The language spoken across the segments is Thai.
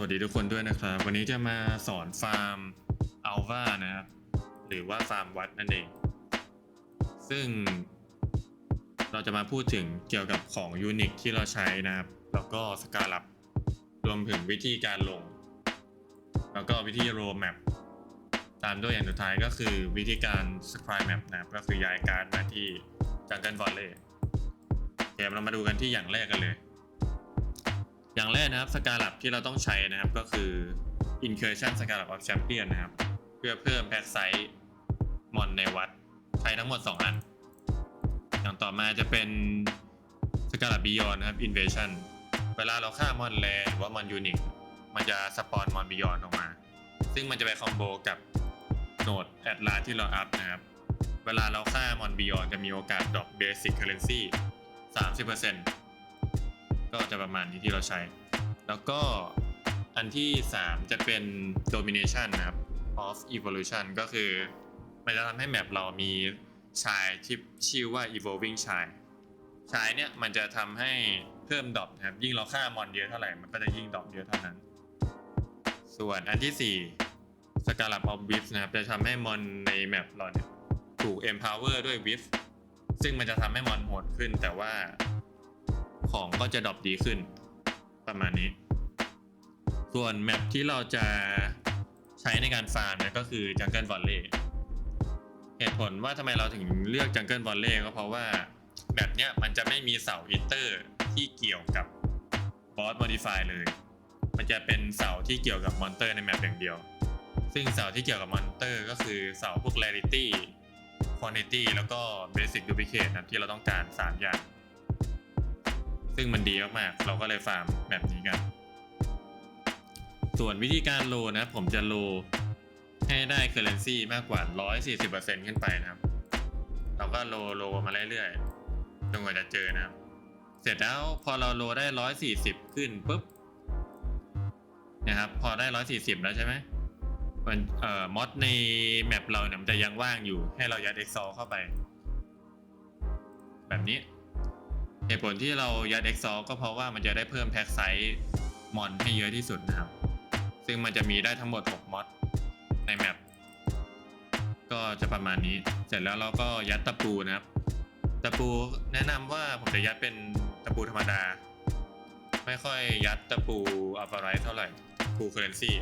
วัสดีทุกคนด้วยนะครับ วันนี้จะมาสอนฟาร์มอัลวานะครับ หรือว่าฟาร์มวัดนั่นเอง ซึ่งเราจะมาพูดถึงเกี่ยวกับของยูนิคที่เราใช้นะครับ แล้วก็สกาลับรวมถึงวิธีการลง แล้วก็วิธีโรแมปตามด้วยอย่างสุดท้ายก็คือวิธีการสครายแมปนะครับ ก็คือย้ายการมาที่จังกิลบอลเล่เดี๋ยวเรามาดูกันที่อย่างแรกกันเลย อย่างแรกนะครับสกาลับที่เราต้องใช้นะครับก็คือ Incursion s c a l a b of Champion นะครับ เพื่อเพิ่มแพ็กไซส์มอนในวัด ใช้ทั้งหมด 2 อัน อย่างต่อมาจะเป็นสกาลับบิยอนนะครับ Invasion เวลาเราฆ่ามอนแรหรือว่ามอนยูนิคมันจะสปอนมอนบิยอนออกมา ซึ่งมันจะไปคอมโบกับโหนดแอดลาที่เราอัพนะครับ เวลาเราฆ่ามอนบิยอนจะมีโอกาสดรอปเบสิ c เคอร์เรนซี30% ก็จะประมาณนี้ที่เราใช้ แล้วก็อันที่ 3 จะเป็น domination นะครับ of evolution ก็คือมันจะทำให้แมปเรามีชายที่ชื่อว่า evolving ชายชายเนี่ยมันจะทำให้เพิ่มดรอปนะครับ ยิ่งเราฆ่ามอนเยอะเท่าไหร่มันก็จะยิ่งดรอปเยอะเท่านั้น ส่วนอันที่4 Scarab of w i f นะครับจะทำให้มอนในแมปเราเนี่ยถูก empower ด้วย w i f ซึ่งมันจะทำให้มอนโหดขึ้นแต่ว่า ของก็จะดรอปดีขึ้น ประมาณนี้ ส่วนแมปที่เราจะใช้ในการฟาร์มเนี่ยก็คือ Jungle Volley เหตุผลว่าทำไมเราถึงเลือก Jungle Volley ก็เพราะว่าแบบเนี้ยมันจะไม่มีเสาอินเตอร์ที่เกี่ยวกับบอส Modify เลย มันจะเป็นเสาที่เกี่ยวกับมอนเตอร์ในแมปอย่างเดียว ซึ่งเสาที่เกี่ยวกับมอนเตอร์ก็คือเสาพวก Rarity Quantity แล้วก็ Basic Duplicate นะครับที่เราต้องการ 3 อย่าง ซึ่งมันดีมากๆเราก็เลยฟาร์มแบบนี้กัน ส่วนวิธีการโลนะ ผมจะโลให้ได้เคอร์เรนซีมากกว่า 140%ขึ้นไปนะครับ เราก็โลโลมาเรื่อยๆจนกว่าจะเจอนะครับ เสร็จแล้วพอเราโลได้ 140 ขึ้นปุ๊บนะครับ พอได้ 140 แล้วใช่ไหมมันเอ่อมอดในแมปเราเนี่ยมันจะยังว่างอยู่ให้เรายัด Excel เข้าไป แบบนี้ เหตุผลที่เรายัด Excel ก็เพราะว่ามันจะได้เพิ่มแพ็กไซส์มอนให้เยอะที่สุดนะครับ ซึ่งมันจะมีได้ทั้งหมด 6มอดในแมปก็จะประมาณนี้ เสร็จแล้วเราก็ยัดตะปูนะครับ ตะปูแนะนำว่าผมจะยัดเป็นตะปูธรรมดา ไม่ค่อยยัดตะปูอัลฟาไรเท่าไหร่ปูเคอร์เรนซี่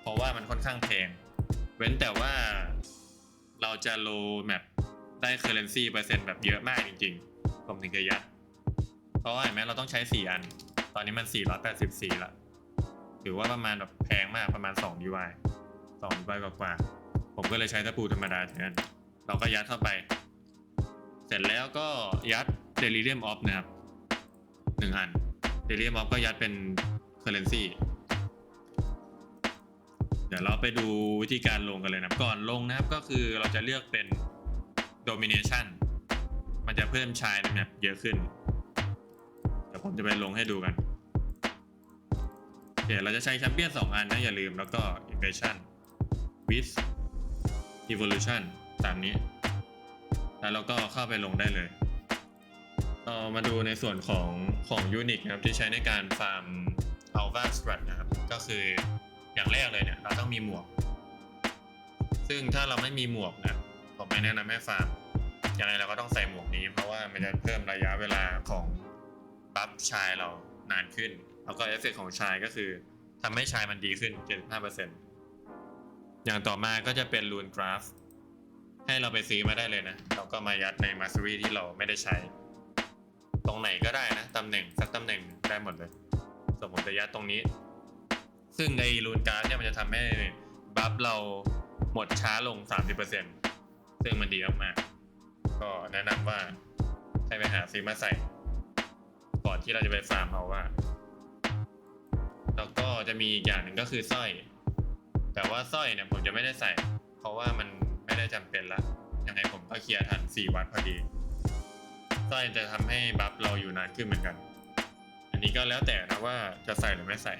เพราะว่ามันค่อนข้างแพง เว้นแต่ว่าเราจะโลแมปได้เคอร์เรนซีเปอร์เซ็นต์แบบเยอะมากจริง ๆ ผมถึงจะยัดเพราะว่าเห็นไหมเราต้องใช้4อัน ตอนนี้มัน484ละถือว่าประมาณแบบแพงมากประมาณ2 UI 2 UI กว่าๆผมก็เลยใช้ตะปูธรรมดาแทนเราก็ยัดเข้าไป เสร็จแล้วก็ยัด Delirium Off นะครับหนึ่งอัน Delirium Off ก็ยัดเป็น Currency เดี๋ยวเราไปดูวิธีการลงกันเลยนะครับก่อนลงนะครับก็คือเราจะเลือกเป็น Domination มันจะเพิ่มชายในแมปเยอะขึ้น เดี๋ยวผมจะไปลงให้ดูกันเดี๋ยวเราจะใช้แชมเปี้ยน2อันนะอย่าลืมแล้วก็ Invasion with Evolution ตามนี้ แล้วเราก็เข้าไปลงได้เลยเรามาดูในส่วนของของยูนิคนะครับที่ใช้ในการฟาร์ม Alpha Strat นะครับ ก็คืออย่างแรกเลยเนี่ย เราต้องมีหมวก ซึ่งถ้าเราไม่มีหมวกนะผมไม่แนะนำให้ฟาร์ม ยังไงเราก็ต้องใส่หมวกนี้ เพราะว่ามันจะเพิ่มระยะเวลาของบัฟชายเรานานขึ้น แล้วก็เอฟเฟกของชายก็คือทำให้ชายมันดีขึ้น 75%อย่างต่อมาก็จะเป็นรูนกราฟ ให้เราไปซื้อมาได้เลยนะ เราก็มายัดในมาส t รีที่เราไม่ได้ใช้ ตรงไหนก็ได้นะ ตำแหน่งสักตำแหน่งได้หมดเลย สมมติจะยัดตรงนี้ ซึ่งในรูนการ์ดเนี่ยมันจะทำให้บัฟเราหมดช้าลง 30%ซึ่งมันดีมากๆ ก็แนะนำว่าให้ไปหาซื้อมาใส่ ก่อนที่เราจะไปฟาร์มเอาว่า แล้วก็จะมีอีกอย่างหนึ่งก็คือสร้อย แต่ว่าสร้อยเนี่ยผมจะไม่ได้ใส่ เพราะว่ามันไม่ได้จำเป็นละยังไงผมก็เคลียร์ทัน4วัตต์พอดีสร้อยจะทำให้บัฟเราอยู่นานขึ้นเหมือนกัน อันนี้ก็แล้วแต่นะว่าจะใส่หรือไม่ใส่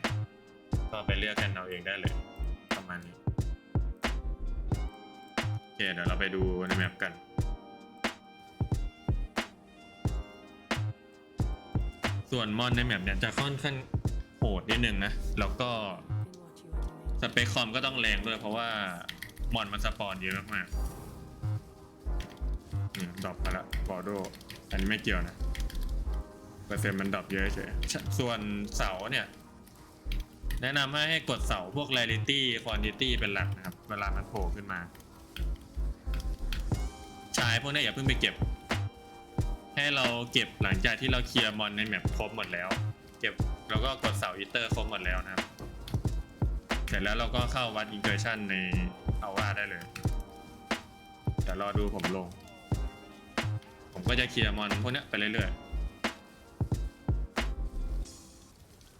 ก็ไปเลือกกันเอาเองได้เลย ประมาณนี้โอเคเดี๋ยวเราไปดูในแมปกัน ส่วนมอนในแมปเนี่ยจะค่อนข้างโหดนิดนึงนะ แล้วก็สเปคคอมก็ต้องแรงด้วย เพราะว่ามอนมันสปอนเยอะมากๆนี่ดรอปมาล้วบอโดอันนี้ไม่เกี่ยวนะ เปอร์เซ็นต์มันดรอปเยอะเฉยส่วนเสาเนี่ยแนะนำให้ให้กดเสาพวก rarity quantity เป็นหลักนะครับ เวลามันโผล่ขึ้นมาชายพวกนี้อย่าเพิ่งไปเก็บ ให้เราเก็บหลังจากที่เราเคลียร์มอนในแมปครบหมดแล้ว เก็บแล้วก็กดเสาอีเตอร์ครบหมดแล้วนะครับ เสร็จแล้วเราก็เข้าวัดอินเ r อร์ชันในเอาว่าได้เลยเดี๋ยวรอดูผมลง ผมก็จะเคลียร์มอนพวกเนี้ยไปเรื่อยๆ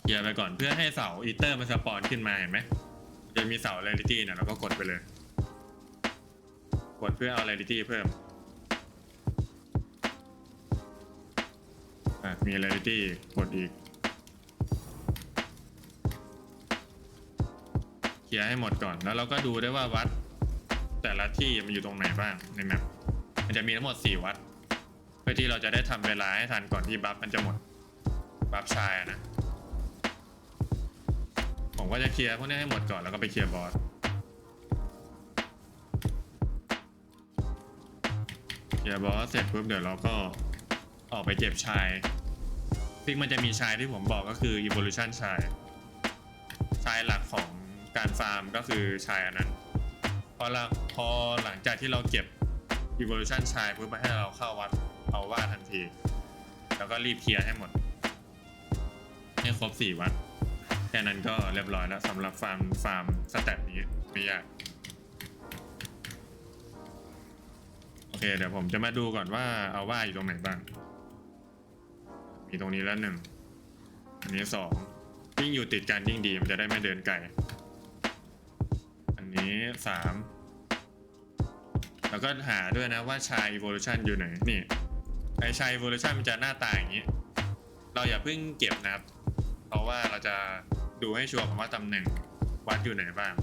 เคลียร์ไปก่อนเพื่อให้เสาอีเตอร์มันสปอนขึ้นมาเห็นไหมจะมีเสา r ร r ิตี้เนี่ยเราก็กดไปเลย กดเพื่อเอา r ร r ิตี้เพิ่ม มี r ร r ิตี้กดอีก เคลียร์ให้หมดก่อน แล้วเราก็ดูได้ว่าวัด แต่ละที่มันอยู่ตรงไหนบ้างในแมปมันจะมีทั้งหมด 4 วัด เพื่อที่เราจะได้ทำเวลาให้ทันก่อนที่บัฟมันจะหมด บัฟชายนะ ผมก็จะเคลียร์พวกนี้ให้หมดก่อนแล้วก็ไปเคลียร์บอสเคลียร์บอสเสร็จปุ๊บเดี๋ยวเราก็ออกไปเก็บชาย ซึ่งมันจะมีชายที่ผมบอกก็คือ evolution ชายชายหลักของการฟาร์มก็คือชายอันนั้น พอละพอหลังจากที่เราเก็บ evolution ชายปุ๊บมาให้เราเข้าวัดเอาว่าทันที แล้วก็รีบเคลียร์ให้หมด ให้ครบสี่วัดแค่นั้นก็เรียบร้อยแล้วสำหรับฟาร์มฟาร์มสแตทนี้ไม่ยากโอเคเดี๋ยวผมจะมาดูก่อนว่าเอาว่าอยู่ตรงไหนบ้าง มีตรงนี้แล้วหนึ่ง อันนี้สองยิ่งอยู่ติดกันยิ่งดีมันจะได้ไม่เดินไกล อันนี้สาม แล้วก็หาด้วยนะว่าชาย evolution อยู่ไหน นี่ ไอชาย evolution มันจะหน้าตาอย่างนี้ เราอย่าเพิ่งเก็บนะครับ เพราะว่าเราจะดูให้ชัวร์ว่าตำแหน่งวัดอยู่ไหนบ้าง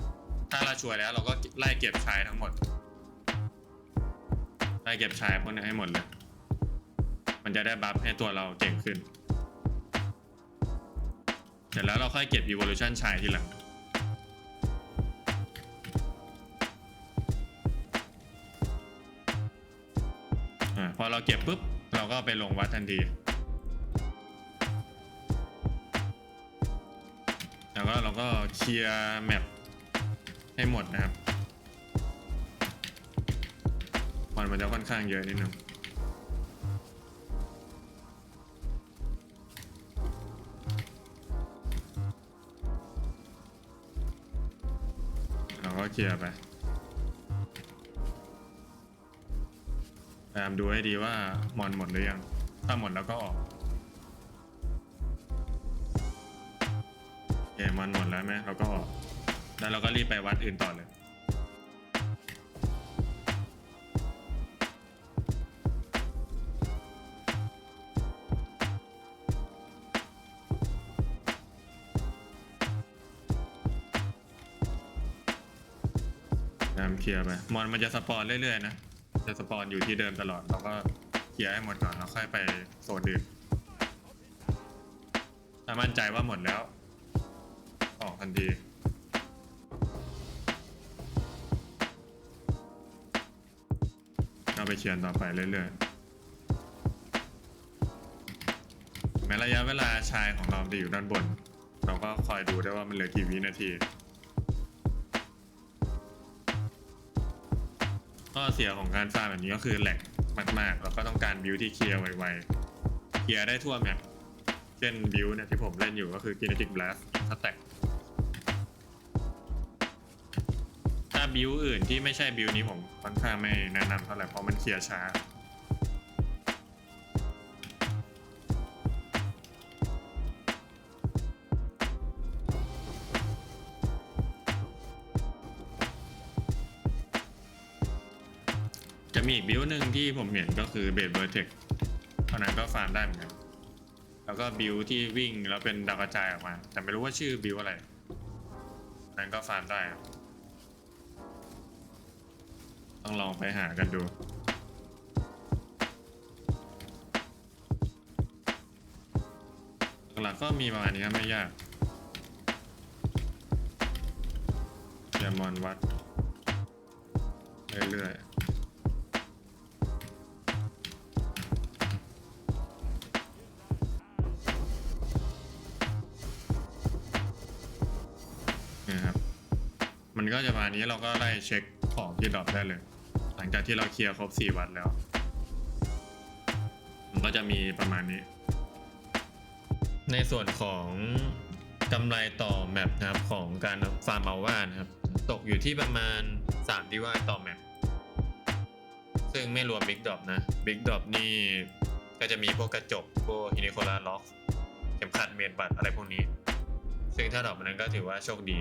ถ้าเราชัวร์แล้วเราก็ไล่เก็บชายทั้งหมด ไล่เก็บชายพวกนี้ให้หมดเลย มันจะได้บัฟให้ตัวเราเก่งขึ้น เสร็จแล้วเราค่อยเก็บ evolution ชายทีหลัง อ่าพอเราเก็บปุ๊บ เราก็ไปลงวัดทันที แล้วก็เราก็เคลียร์แมปให้หมดนะครับมันมันจะค่อนข้างเยอะนิดนึง เคลียร์ไปพยายามดูให้ดีว่ามอนหมดหรือยัง ถ้าหมดแล้วก็ออกโอเคมอนหมดแล้วไหมเราก็ออก แล้วเราก็รีบไปวัดอื่นต่อเลยามเคลียร์ไป มอนมันจะสปอนเรื่อยๆนะ จะสปอนอยู่ที่เดิมตลอด เราก็เคลียร์ให้หมดก่อนแล้วค่อยไปโซนอื่นถ้ามั่นใจว่าหมดแล้ว ออกทันทีก็ไปเคลียร์ต่อไปเรื่อยๆแม้ระยะเวลาชายของเราจะอยู่ด้านบน เราก็คอยดูได้ว่ามันเหลือกี่วินาที ข้อเสียของการฟาร์มแบบนี้ก็คือแหลกมาก ๆ แล้วก็ต้องการบิวที่เคลียร์ไวๆเคลียร์ได้ทั่วแมปเช่นบิวเนี่ยที่ผมเล่นอยู่ก็คือ Kinetic Blast สแต็กถ้าบิวอื่นที่ไม่ใช่บิวนี้ผมค่อนข้างไม่แนะนำเท่าไหร่เพราะมันเคลียร์ช้า มีอีกบิลหนึ่งที่ผมเห็นก็คือเบดเบอร์เทคตอนนั้นก็ฟาร์มได้เหมือนกัน แล้วก็บิลที่วิ่งแล้วเป็นดาวกระจายออกมา แต่ไม่รู้ว่าชื่อบิลอะไรนั้นก็ฟาร์มได้ครับต้องลองไปหากันดูหลักก็มีประมาณนี้ไม่ยากเดมอนวัด เรื่อย มันก็จะมานี้เราก็ไล่เช็คของที่ดรอปได้เลย หลังจากที่เราเคลียร์ครบ4วัดแล้ว มันก็จะมีประมาณนี้ ในส่วนของกำไรต่อแมปนะครับของการฟาร์มเอาว่านะครับ ตกอยู่ที่ประมาณ3ดีว่าต่อแมปซึ่งไม่รวม Big Drop นะ Big Drop นี่ก็จะมีพวกกระจกพวกฮินิโคลาล็อกเข็มขัดเมนบัตอะไรพวกนี้ ซึ่งถ้าดรอปอันนั้นก็ถือว่าโชคดี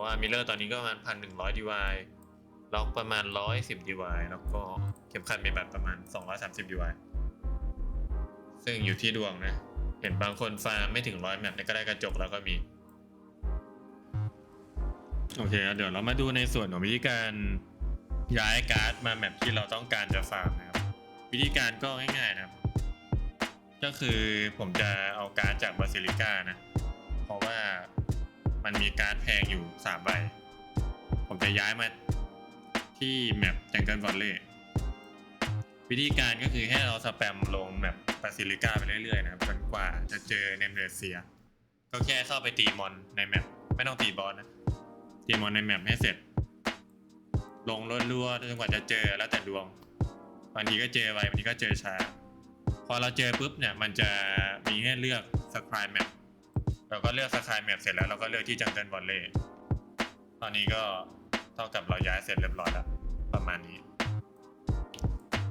ราะว่ามิเลอร์ตอนนี้ก็ประมาณพันหนึ่งร้อยดีวายล็อกประมาณร้อยสิบดีวายแล้วก็เข็มขัดเมนบัตประมาณสองร้อยสามสิบดีวายซึ่งอยู่ที่ดวงนะ เห็นบางคนฟาร์มไม่ถึงร้อยแมปก็ได้กระจกแล้วก็มี โอเคเดี๋ยวเรามาดูในส่วนของวิธีการย้ายการ์ดมาแมปที่เราต้องการจะฟาร์มนะครับ วิธีการก็ง่ายๆนะครับ ก็คือผมจะเอาการ์ดจากบาซิลิก้านะ เพราะว่า มันมีการ์ดแพงอยู่สามใบ ผมจะย้ายมาที่แมปจังเกิลวอลเล่วิธีการก็คือให้เราสแปมลงแมปบาซิลิก้าไปเรื่อยๆนะครับจนกว่าจะเจอเนมเรเซีย ก็แค่เข้าไปตีมอนในแมปไม่ต้องตีบอสนะ ตีมอนในแมปให้เสร็จ ลงรัวๆจนกว่าจะเจอแล้วแต่ดวงบางทีก็เจอไวบางทีก็เจอช้า พอเราเจอปุ๊บเนี่ยมันจะมีให้เลือกสครายแมป เราก็เลือกสครายแมปเสร็จแล้วเราก็เลือกที่จังเกิลบอลเล่ตอนนี้ก็เท่ากับเราย้ายเสร็จเรียบร้อยแล้วประมาณนี้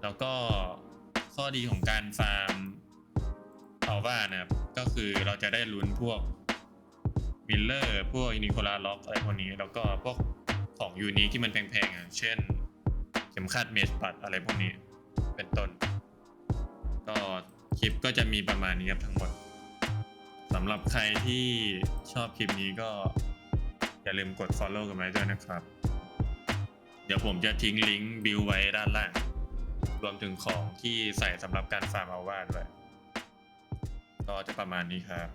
แล้วก็ข้อดีของการฟาร์มเอาว่านะครับก็คือเราจะได้ลุ้นพวกมิลเลอร์พวกนิโคลาล็อกอะไรพวกนี้ แล้วก็พวกของยูนิที่มันแพงๆอะเช่น เข็มขัดเมชปัดอะไรพวกนี้เป็นต้น ก็คลิปก็จะมีประมาณนี้ครับทั้งหมด สำหรับใครที่ชอบคลิปนี้ก็ อย่าลืมกด follow กันไว้ด้วยนะครับ เดี๋ยวผมจะทิ้งลิงก์บิวไว้ด้านล่าง รวมถึงของที่ใส่สำหรับการฟาร์มเอาว่าด้วย ก็จะประมาณนี้ครับ